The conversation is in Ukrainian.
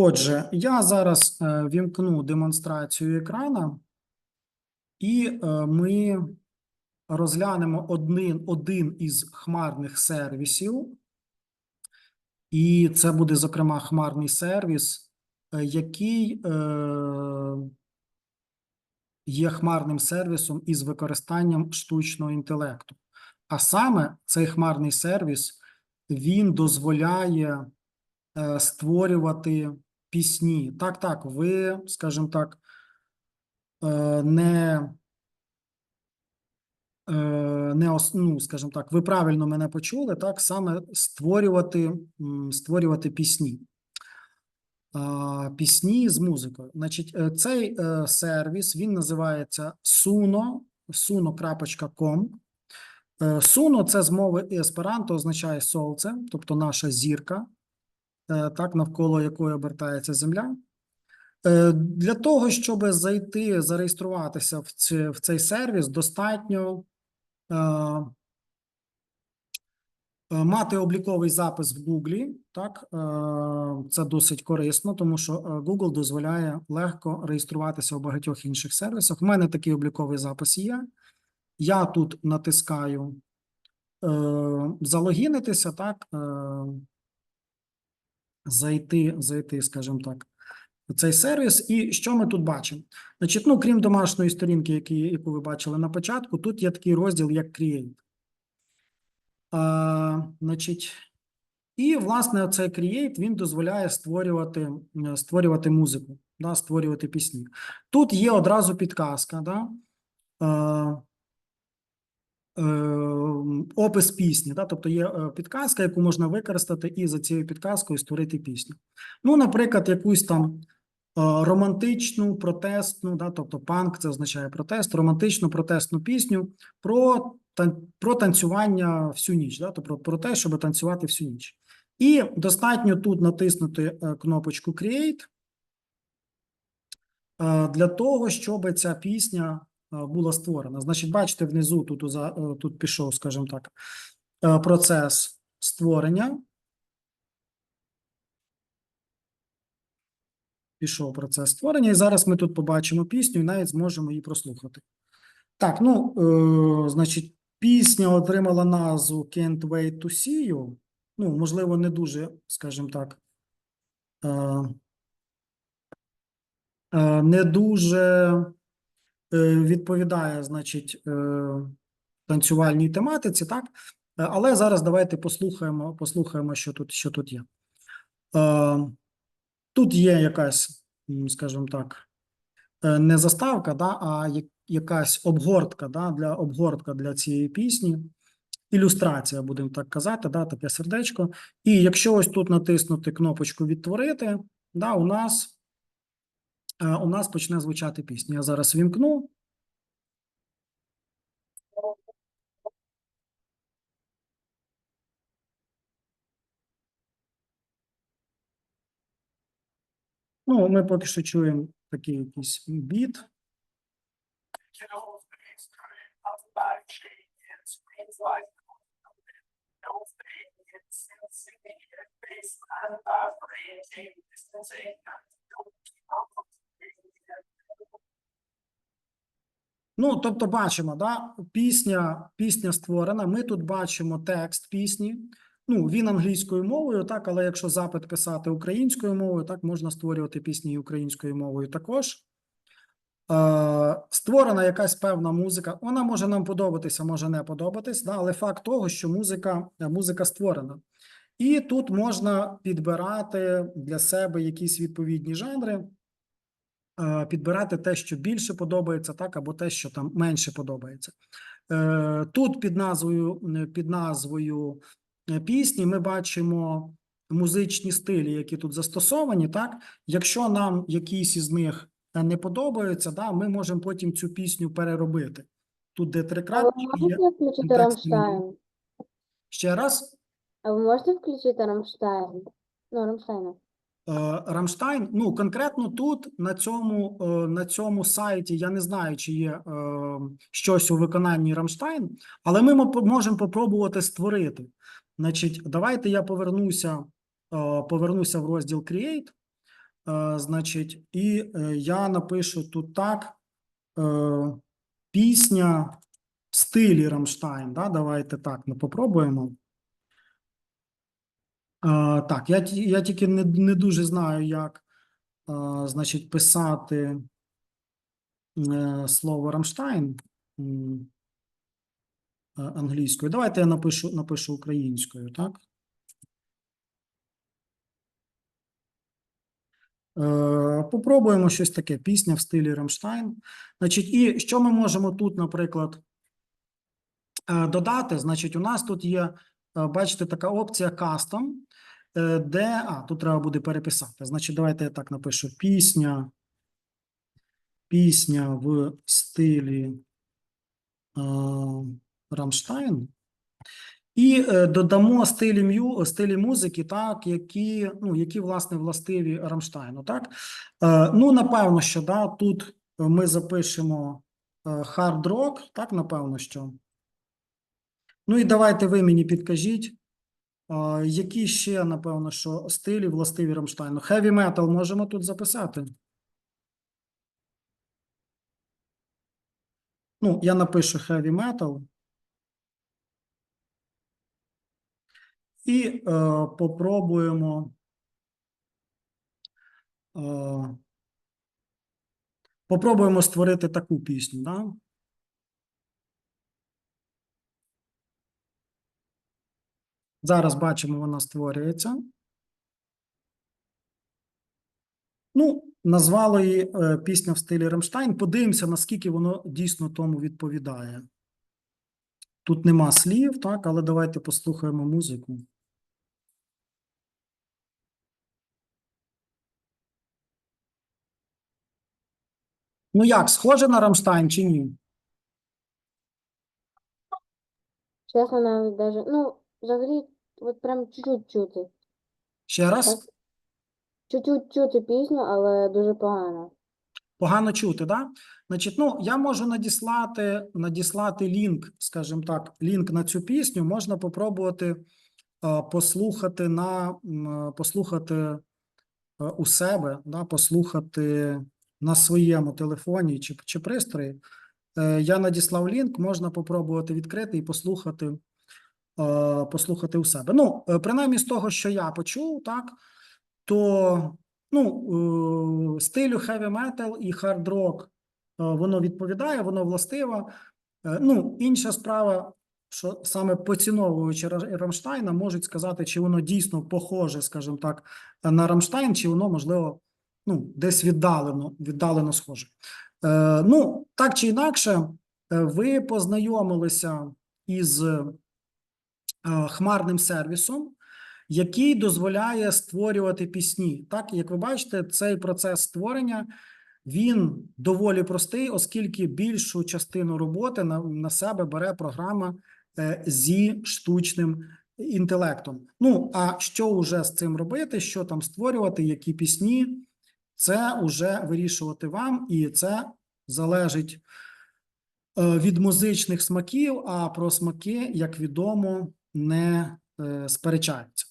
Отже, я зараз е, вімкну демонстрацію екрана, і е, ми розглянемо один, один із хмарних сервісів. І це буде, зокрема, хмарний сервіс, е, який є хмарним сервісом із використанням штучного інтелекту. А саме цей хмарний сервіс він дозволяє створювати пісні. Так, так, ви, скажімо так, е, не, е, не ну, скажімо так, ви правильно мене почули, так, саме створювати, створювати пісні. Пісні з музикою. Значить, е, цей сервіс він називається Suno, suno.com. Suno це з мови есперанто означає сонце, тобто наша зірка, так навколо якої обертається земля. Е, Для того, щоб зайти, зареєструватися в, ці, в цей сервіс, достатньо е, е, мати обліковий запис в Гуглі. Так, е, це досить корисно, тому що е, Google дозволяє легко реєструватися у багатьох інших сервісах. У мене такий обліковий запис є. Я тут натискаю е, залогінитися, так, е, зайти, зайти, скажімо так, в цей сервіс. І що ми тут бачимо? Значить, ну, крім домашньої сторінки, які, яку ви бачили на початку, тут є такий розділ, як Create. А, значить, і, власне, цей Create, він дозволяє створювати, е, створювати музику, да, створювати пісні. Тут є одразу підказка, да, е, е, опис пісні, да, тобто є е, підказка, яку можна використати і за цією підказкою створити пісню. Ну, наприклад, якусь там е, романтичну, протестну, да, тобто панк це означає протест, романтичну протестну пісню про, про танцювання всю ніч, да, тобто про те, щоб танцювати всю ніч. І достатньо тут натиснути е, кнопочку Create для того, щоб ця пісня була створена. Значить, бачите, внизу тут, е, тут пішов, скажімо так, е, процес створення. Пішов процес створення, і зараз ми тут побачимо пісню і навіть зможемо її прослухати. Так, ну, е, значить, пісня отримала назву Can't Wait to See You. Ну, можливо, не дуже, скажімо так, е, е, не дуже е, відповідає, значить, е, танцювальній тематиці, так? Е, Але зараз давайте послухаємо, послухаємо, що тут, що тут є. Е, Тут є якась, скажімо так, е, не заставка, да, а якась обгортка, да, для обгортка для цієї пісні. Ілюстрація, будемо так казати, да, таке сердечко. І якщо ось тут натиснути кнопочку відтворити, да, у нас, е, у нас почне звучати пісня. Я зараз вімкну. Ну, ми поки що чуємо такий якийсь біт. Ну, тобто, бачимо, да, пісня, пісня створена. Ми тут бачимо текст пісні. Ну, він англійською мовою, так, але якщо запит писати українською мовою, так можна створювати пісні українською мовою також. Е, створена якась певна музика. Вона може нам подобатися, може не подобатись, да, але факт того, що музика, музика створена. І тут можна підбирати для себе якісь відповідні жанри підбирати те, що більше подобається, так, або те, що там менше подобається. Е, Тут під назвою, е, під назвою е, пісні ми бачимо музичні стилі, які тут застосовані. Так, якщо нам якісь із них е, не подобаються, да, ми можемо потім цю пісню переробити. Тут де три А ви можете включити Рамштайн? Ще раз. А ви можете включити Рамштайн? Ну, Рамштайна. Е, Рамштайн, ну конкретно тут на цьому, е, на цьому сайті я не знаю, чи є е, щось у виконанні Рамштайн, але ми можемо попробувати створити. Значить, давайте я повернуся, повернуся в розділ Create. Значить, і я напишу тут так: пісня в стилі Рамштайн. Да? Давайте так, ми попробуємо. Так, я, я тільки не, не дуже знаю, як е, значить, писати е, слово Рамштайн е, англійською. Давайте я напишу, напишу українською, так? Е, Попробуємо щось таке, пісня в стилі Рамштайн. Значить, і що ми можемо тут, наприклад, е, додати? Значить, у нас тут є, бачите, така опція Custom, де, а, тут треба буде переписати. Значить, давайте я так напишу: пісня, пісня в стилі е, Рамштайн. І е, додамо стилі, м'ю, стилі музики, так, які, ну, які, власне, властиві Рамштайну. Так? Е, ну, напевно, що да, тут ми запишемо хард рок, так, напевно, що. Ну і давайте ви мені підкажіть, е, які ще, напевно, що стилі властиві Рамштайну. Heavy metal можемо тут записати. Ну, я напишу heavy metal. І е, попробуємо. Е, попробуємо створити таку пісню, да? Зараз бачимо, вона створюється. Ну, назвали її е, пісня в стилі Рамштайн. Подивимося, наскільки воно дійсно тому відповідає. Тут нема слів, так, але давайте послухаємо музику. Ну як, схоже на Рамштайн чи ні? Чесно, навіть даже, ну, взагалі, от прям чуть-чуть чути. Ще раз? Чуть-чуть чути пісню, але дуже погано. Погано чути, да? Значить, ну, я можу надіслати, надіслати лінк, скажімо так, лінк на цю пісню. Можна попробувати е, послухати на м, послухати е, у себе, да, послухати на своєму телефоні чи, чи пристрої. Е, Я надіслав лінк, можна попробувати відкрити і послухати, е, послухати у себе. Ну, е, принаймні з того, що я почув, так, то ну, е, стилю heavy metal і hard rock е, воно відповідає, воно властиво. Е, Ну, інша справа, що саме поціновуючи Рамштайна, можуть сказати, чи воно дійсно похоже, скажімо так, на Рамштайн, чи воно, можливо, ну, десь віддалено, віддалено схоже. Е, ну, так чи інакше, е, ви познайомилися із е, хмарним сервісом, який дозволяє створювати пісні. Так, як ви бачите, цей процес створення він доволі простий, оскільки більшу частину роботи на, на себе бере програма е, зі штучним інтелектом. Ну а що вже з цим робити? Що там створювати, які пісні? Це вже вирішувати вам, і це залежить е, від музичних смаків. А про смаки, як відомо, не е, сперечаються.